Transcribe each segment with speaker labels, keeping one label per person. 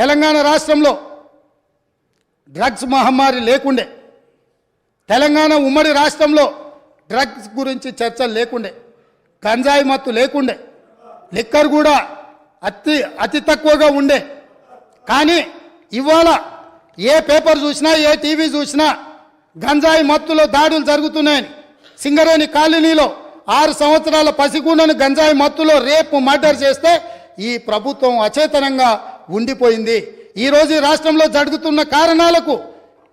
Speaker 1: తెలంగాణ రాష్ట్రంలో డ్రగ్స్ మహమ్మారి లేకుండే తెలంగాణ ఉమ్మడి రాష్ట్రంలో డ్రగ్స్ గురించి చర్చలు లేకుండే గంజాయి మత్తు లేకుండే లిక్కర్ కూడా అతి అతి తక్కువగా ఉండే. కానీ ఇవాళ ఏ పేపర్ చూసినా ఏ టీవీ చూసినా గంజాయి మత్తులో దాడులు జరుగుతున్నాయని సింగరేణి కాలనీలో ఆరు సంవత్సరాల పసిగుండను గంజాయి మత్తులో రేపు మర్డర్ చేస్తే ఈ ప్రభుత్వం అచేతనంగా ఉండిపోయింది. ఈరోజు ఈ రాష్ట్రంలో జరుగుతున్న కారణాలకు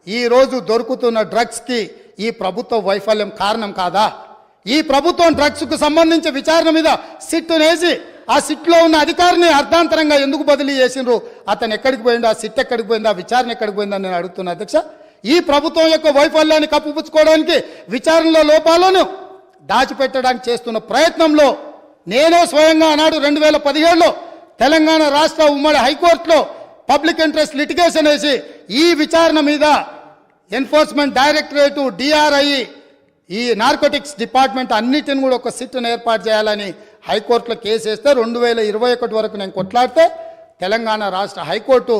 Speaker 1: ఈ రోజు దొరుకుతున్న డ్రగ్స్కి ఈ ప్రభుత్వ వైఫల్యం కారణం కాదా? ఈ ప్రభుత్వం డ్రగ్స్కు సంబంధించి విచారణ మీద సిట్ వేసి ఆ సిట్లో ఉన్న అధికారిని అర్ధాంతరంగా ఎందుకు బదిలీ చేసిండ్రు? అతను ఎక్కడికి పోయిండు? ఆ సిట్ ఎక్కడికి పోయిందా? ఆ విచారణ ఎక్కడికి పోయిందని నేను అడుగుతున్నా అధ్యక్ష. ఈ ప్రభుత్వం యొక్క వైఫల్యాన్ని కప్పిపుచ్చుకోవడానికి విచారణలో లోపాలను దాచిపెట్టడానికి చేస్తున్న ప్రయత్నంలో నేనే స్వయంగా ఆనాడు రెండు వేల పదిహేడులో తెలంగాణ రాష్ట్ర ఉమ్మడి హైకోర్టులో పబ్లిక్ ఇంట్రెస్ట్ లిటిగేషన్ వేసి ఈ విచారణ మీద ఎన్ఫోర్స్మెంట్ డైరెక్టరేటు డిఆర్ఐ ఈ నార్కోటిక్స్ డిపార్ట్మెంట్ అన్నిటిని కూడా ఒక సిట్ను ఏర్పాటు చేయాలని హైకోర్టులో కేసు వేస్తే రెండు వేల ఇరవై ఒకటి వరకు నేను కొట్లాడితే తెలంగాణ రాష్ట్ర హైకోర్టు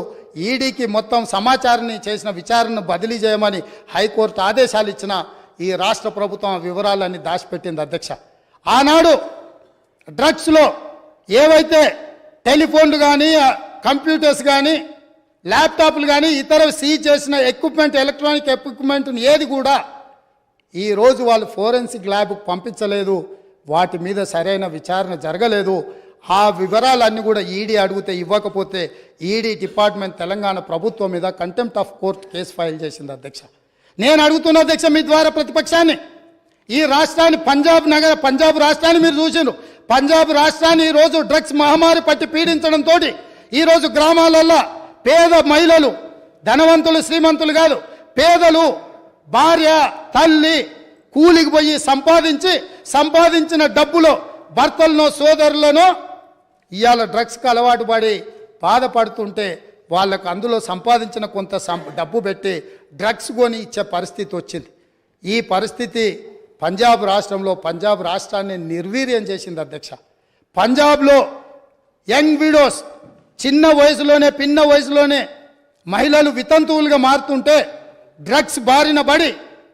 Speaker 1: ఈడీకి మొత్తం సమాచారాన్ని చేసిన విచారణను బదిలీ చేయమని హైకోర్టు ఆదేశాలు ఇచ్చిన ఈ రాష్ట్ర ప్రభుత్వం వివరాలన్నీ దాచిపెట్టింది అధ్యక్ష. ఆనాడు డ్రగ్స్లో ఏవైతే టెలిఫోన్లు కానీ కంప్యూటర్స్ కానీ ల్యాప్టాప్లు కానీ ఇతర సీజ్ చేసిన ఎక్విప్మెంట్ ఎలక్ట్రానిక్ ఎక్విప్మెంట్ని ఏది కూడా ఈ రోజు వాళ్ళు ఫోరెన్సిక్ ల్యాబ్కు పంపించలేదు. వాటి మీద సరైన విచారణ జరగలేదు. ఆ వివరాలన్నీ కూడా ఈడీ అడిగితే ఇవ్వకపోతే ఈడీ డిపార్ట్మెంట్ తెలంగాణ ప్రభుత్వం మీద contempt of court case file చేసింది అధ్యక్ష. నేను అడుగుతున్న అధ్యక్ష మీ ద్వారా ప్రతిపక్షాన్ని. ఈ రాష్ట్రాన్ని పంజాబ్ నగర పంజాబ్ రాష్ట్రాన్ని మీరు చూసిండ్రు. పంజాబ్ రాష్ట్రాన్ని ఈ రోజు డ్రగ్స్ మహమ్మారి పట్టి పీడించడంతో ఈరోజు గ్రామాలల్లో పేద మహిళలు ధనవంతులు శ్రీమంతులు కాదు పేదలు భార్య తల్లి కూలికి పోయి సంపాదించి సంపాదించిన డబ్బులో భర్తలను సోదరులనో ఇవాళ డ్రగ్స్కి అలవాటు పడి బాధపడుతుంటే వాళ్ళకు అందులో సంపాదించిన కొంత సం- డబ్బు పెట్టి డ్రగ్స్ కొని ఇచ్చే పరిస్థితి వచ్చింది. ఈ పరిస్థితి పంజాబ్ రాష్ట్రంలో పంజాబ్ రాష్ట్రాన్ని నిర్వీర్యం చేసింది అధ్యక్ష. పంజాబ్లో యంగ్ విడోస్ చిన్న వయసులోనే పిన్న వయసులోనే మహిళలు వితంతువులుగా మారుతుంటే డ్రగ్స్ బారిన పడి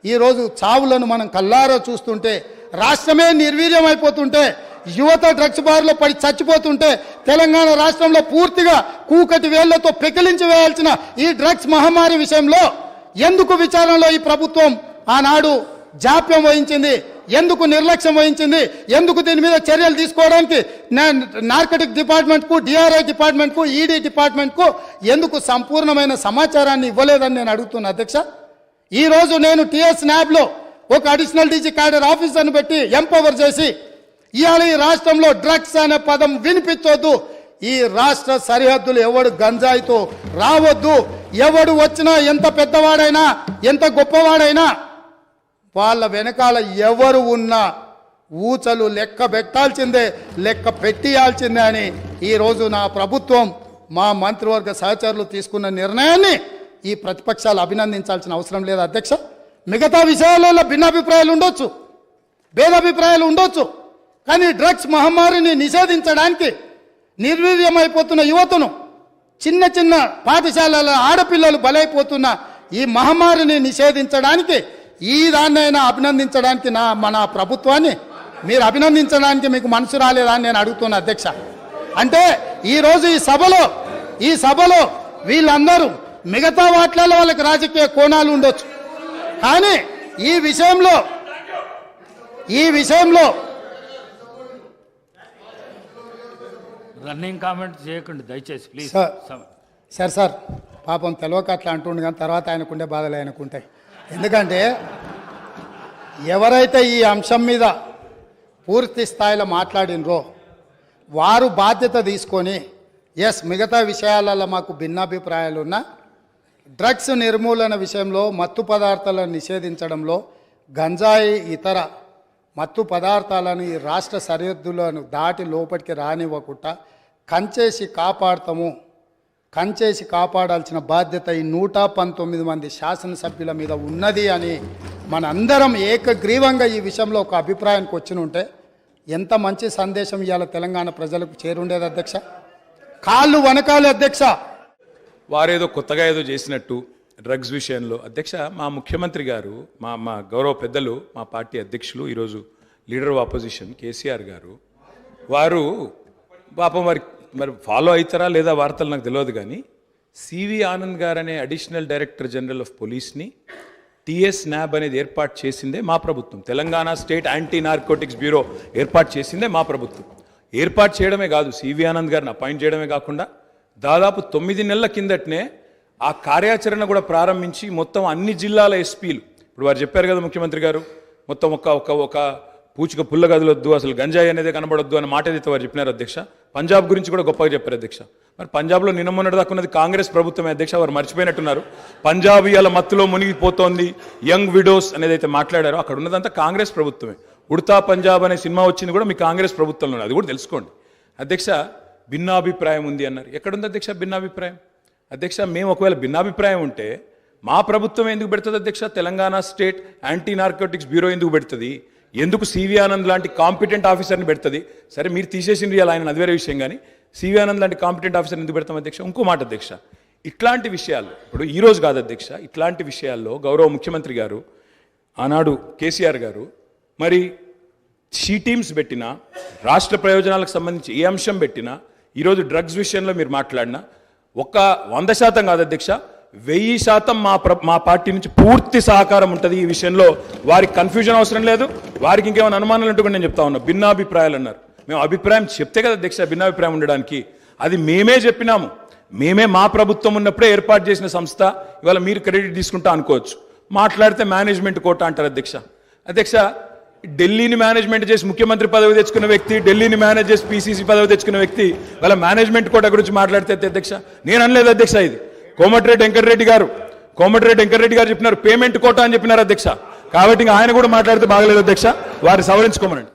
Speaker 1: ఈరోజు చావులను మనం కల్లారో చూస్తుంటే రాష్ట్రమే నిర్వీర్యం అయిపోతుంటే యువత డ్రగ్స్ బారిలో పడి చచ్చిపోతుంటే తెలంగాణ రాష్ట్రంలో పూర్తిగా కూకటి వేళ్ళతో పెకిలించి వేయాల్సిన ఈ డ్రగ్స్ మహమ్మారి విషయంలో ఎందుకు విచారణలో ఈ ప్రభుత్వం ఆనాడు జాప్యం వహించింది ఎందుకు నిర్లక్ష్యం వహించింది ఎందుకు దీని మీద చర్యలు తీసుకోవడానికి నార్కటిక్ డిపార్ట్మెంట్కు డిఆర్ఐ డిపార్ట్మెంట్కు ఈడీ డిపార్ట్మెంట్కు ఎందుకు సంపూర్ణమైన సమాచారాన్ని ఇవ్వలేదని నేను అడుగుతున్నా అధ్యక్ష. ఈరోజు నేను టిఎస్ న్యాబ్లో ఒక అడిషనల్ డీజీ క్యాడర్ ఆఫీసర్ను పెట్టి ఎంపవర్ చేసి ఇవాళ ఈ రాష్ట్రంలో డ్రగ్స్ అనే పదం వినిపించొద్దు. ఈ రాష్ట్ర సరిహద్దులు ఎవడు గంజాయితో రావద్దు. ఎవడు వచ్చినా ఎంత పెద్దవాడైనా ఎంత గొప్పవాడైనా వాళ్ళ వెనకాల ఎవరు ఉన్నా ఊచలు లెక్క పెట్టాల్సిందే లెక్క పెట్టియాల్సిందే అని ఈరోజు నా ప్రభుత్వం మా మంత్రివర్గ సహచరులు తీసుకున్న నిర్ణయాన్ని ఈ ప్రతిపక్షాలు అభినందించాల్సిన అవసరం లేదు అధ్యక్ష. మిగతా విషయాలలో భిన్నాభిప్రాయాలు ఉండొచ్చు భేదాభిప్రాయాలు ఉండొచ్చు కానీ డ్రగ్స్ మహమ్మారిని నిషేధించడానికి నిర్వీర్యమైపోతున్న యువతను చిన్న చిన్న పాఠశాలల ఆడపిల్లలు బలైపోతున్న ఈ మహమ్మారిని నిషేధించడానికి ఈ దాన్నైనా అభినందించడానికి నా మన ప్రభుత్వాన్ని మీరు అభినందించడానికి మీకు మనసు రాలేదా అని నేను అడుగుతున్నా అధ్యక్ష. అంటే ఈరోజు ఈ సభలో ఈ సభలో వీళ్ళందరూ మిగతా వాటిలలో వాళ్ళకి రాజకీయ కోణాలు ఉండొచ్చు. కానీ ఈ విషయంలో ఈ విషయంలో
Speaker 2: రన్నింగ్ కామెంట్ చేయకండి దయచేసి ప్లీజ్
Speaker 1: సార్. సార్ సార్ పాపం తెలియక అట్లా అంటుండు కానీ తర్వాత ఆయనకుండే బాధలు ఆయనకుంటాయి. ఎందుకంటే ఎవరైతే ఈ అంశం మీద పూర్తి స్థాయిలో మాట్లాడినరో వారు బాధ్యత తీసుకొని ఎస్ మిగతా విషయాలలో మాకు భిన్నాభిప్రాయాలు ఉన్నా డ్రగ్స్ నిర్మూలన విషయంలో మత్తు పదార్థాలను నిషేధించడంలో గంజాయి ఇతర మత్తు పదార్థాలను ఈ రాష్ట్ర సరిహద్దులను దాటి లోపలికి రానివ్వకుండా కంచేసి కాపాడతాము కంచేసి కాపాడాల్సిన బాధ్యత ఈ నూట పంతొమ్మిది మంది శాసనసభ్యుల మీద ఉన్నది అని మనందరం ఏకగ్రీవంగా ఈ విషయంలో ఒక అభిప్రాయానికి వచ్చి ఉంటే ఎంత మంచి సందేశం ఇవాళ తెలంగాణ ప్రజలకు చేరుండేది అధ్యక్ష? కాళ్ళు వనకాలి అధ్యక్ష!
Speaker 3: వారేదో కొత్తగా ఏదో చేసినట్టు డ్రగ్స్ విషయంలో. అధ్యక్ష మా ముఖ్యమంత్రి గారు మా మా గౌరవ పెద్దలు మా పార్టీ అధ్యక్షులు ఈరోజు లీడర్ ఆఫ్ ఆపోజిషన్ కేసీఆర్ గారు వారు పాపం వారి మరి ఫాలో అవుతారా లేదా వార్తలు నాకు తెలియదు కానీ సివి ఆనంద్ గారు అనే అడిషనల్ డైరెక్టర్ జనరల్ ఆఫ్ పోలీస్ని టిఎస్ న్యాబ్ అనేది ఏర్పాటు చేసిందే మా ప్రభుత్వం. Telangana state anti narcotics bureau ఏర్పాటు చేసిందే మా ప్రభుత్వం. ఏర్పాటు చేయడమే కాదు సివి ఆనంద్ గారిని అపాయింట్ చేయడమే కాకుండా దాదాపు తొమ్మిది నెలల కిందటనే ఆ కార్యాచరణ కూడా ప్రారంభించి మొత్తం అన్ని జిల్లాల ఎస్పీలు ఇప్పుడు వారు చెప్పారు కదా ముఖ్యమంత్రి గారు మొత్తం ఒక ఒక ఒక పూచిక పుల్ల గదులొద్దు అసలు గంజాయి అనేది కనబడొద్దు అని మాట ఏదైతే వారు చెప్పినారు అధ్యక్ష పంజాబ్ గురించి కూడా గొప్పగా చెప్పారు అధ్యక్ష. మరి పంజాబ్లో నిన్న మొన్నటి దాకా ఉన్నది కాంగ్రెస్ ప్రభుత్వమే అధ్యక్ష వారు మర్చిపోయినట్టున్నారు. పంజాబ్ ఇవాళ మత్తులో మునిగిపోతోంది యంగ్ విడోస్ అనేది అయితే మాట్లాడారో అక్కడ ఉన్నదంతా కాంగ్రెస్ ప్రభుత్వమే. ఉడతా పంజాబ్ అనే సినిమా వచ్చింది కూడా మీ కాంగ్రెస్ ప్రభుత్వంలో అది కూడా తెలుసుకోండి. అధ్యక్ష భిన్నాభిప్రాయం ఉంది అన్నారు. ఎక్కడుంది అధ్యక్ష భిన్నాభిప్రాయం? అధ్యక్ష మేము ఒకవేళ భిన్నాభిప్రాయం ఉంటే మా ప్రభుత్వం ఎందుకు పెడుతుంది అధ్యక్ష? Telangana state anti narcotics bureau ఎందుకు పెడుతుంది? ఎందుకు సివి ఆనంద్ లాంటి కాంపిటెంట్ ఆఫీసర్ని పెడుతుంది? సరే మీరు తీసేసింది అలా ఆయన అది వేరే విషయం కానీ సివి ఆనంద్ లాంటి కాంపిటెంట్ ఆఫీసర్ ఎందుకు పెడతాం అధ్యక్ష? ఇంకో మాట అధ్యక్ష ఇట్లాంటి విషయాలు ఇప్పుడు ఈరోజు కాదు అధ్యక్ష ఇట్లాంటి విషయాల్లో గౌరవ ముఖ్యమంత్రి గారు ఆనాడు కేసీఆర్ గారు మరి షీ టీమ్స్ పెట్టినా రాష్ట్ర ప్రయోజనాలకు సంబంధించి ఏ అంశం పెట్టినా ఈరోజు డ్రగ్స్ విషయంలో మీరు మాట్లాడినా ఒక్క వంద శాతం కాదు అధ్యక్ష వెయ్యి శాతం మా ప్ర మా పార్టీ నుంచి పూర్తి సహకారం ఉంటుంది ఈ విషయంలో. వారికి కన్ఫ్యూజన్ అవసరం లేదు. వారికి ఇంకేమైనా అనుమానాలు ఉంటే కూడా నేను చెప్తా ఉన్నా. భిన్నాభిప్రాయాలు అన్నారు. మేము అభిప్రాయం చెప్తే కదా అధ్యక్ష భిన్నాభిప్రాయం ఉండడానికి. అది మేమే చెప్పినాము. మేమే మా ప్రభుత్వం ఉన్నప్పుడే ఏర్పాటు చేసిన సంస్థ. ఇవాళ మీరు క్రెడిట్ తీసుకుంటా అనుకోవచ్చు. మాట్లాడితే మేనేజ్మెంట్ కోట అంటారు అధ్యక్ష. అధ్యక్ష ఢిల్లీని మేనేజ్మెంట్ చేసి ముఖ్యమంత్రి పదవి తెచ్చుకున్న వ్యక్తి ఢిల్లీని మేనేజ్ చేసి పీసీసీ పదవి తెచ్చుకున్న వ్యక్తి వాళ్ళ మేనేజ్మెంట్ కోట గురించి మాట్లాడితే అధ్యక్ష నేను అనలేదు అధ్యక్ష ఇది. కోమటిరెడ్డి వెంకటరెడ్డి గారు. కోమటిరెడ్డి వెంకటరెడ్డి గారు చెప్పినారు పేమెంట్ కోట అని చెప్పినారు అధ్యక్ష. కాబట్టి ఇంకా ఆయన కూడా మాట్లాడితే బాగలేదు అధ్యక్ష. వారిని సవరించుకోమనండి.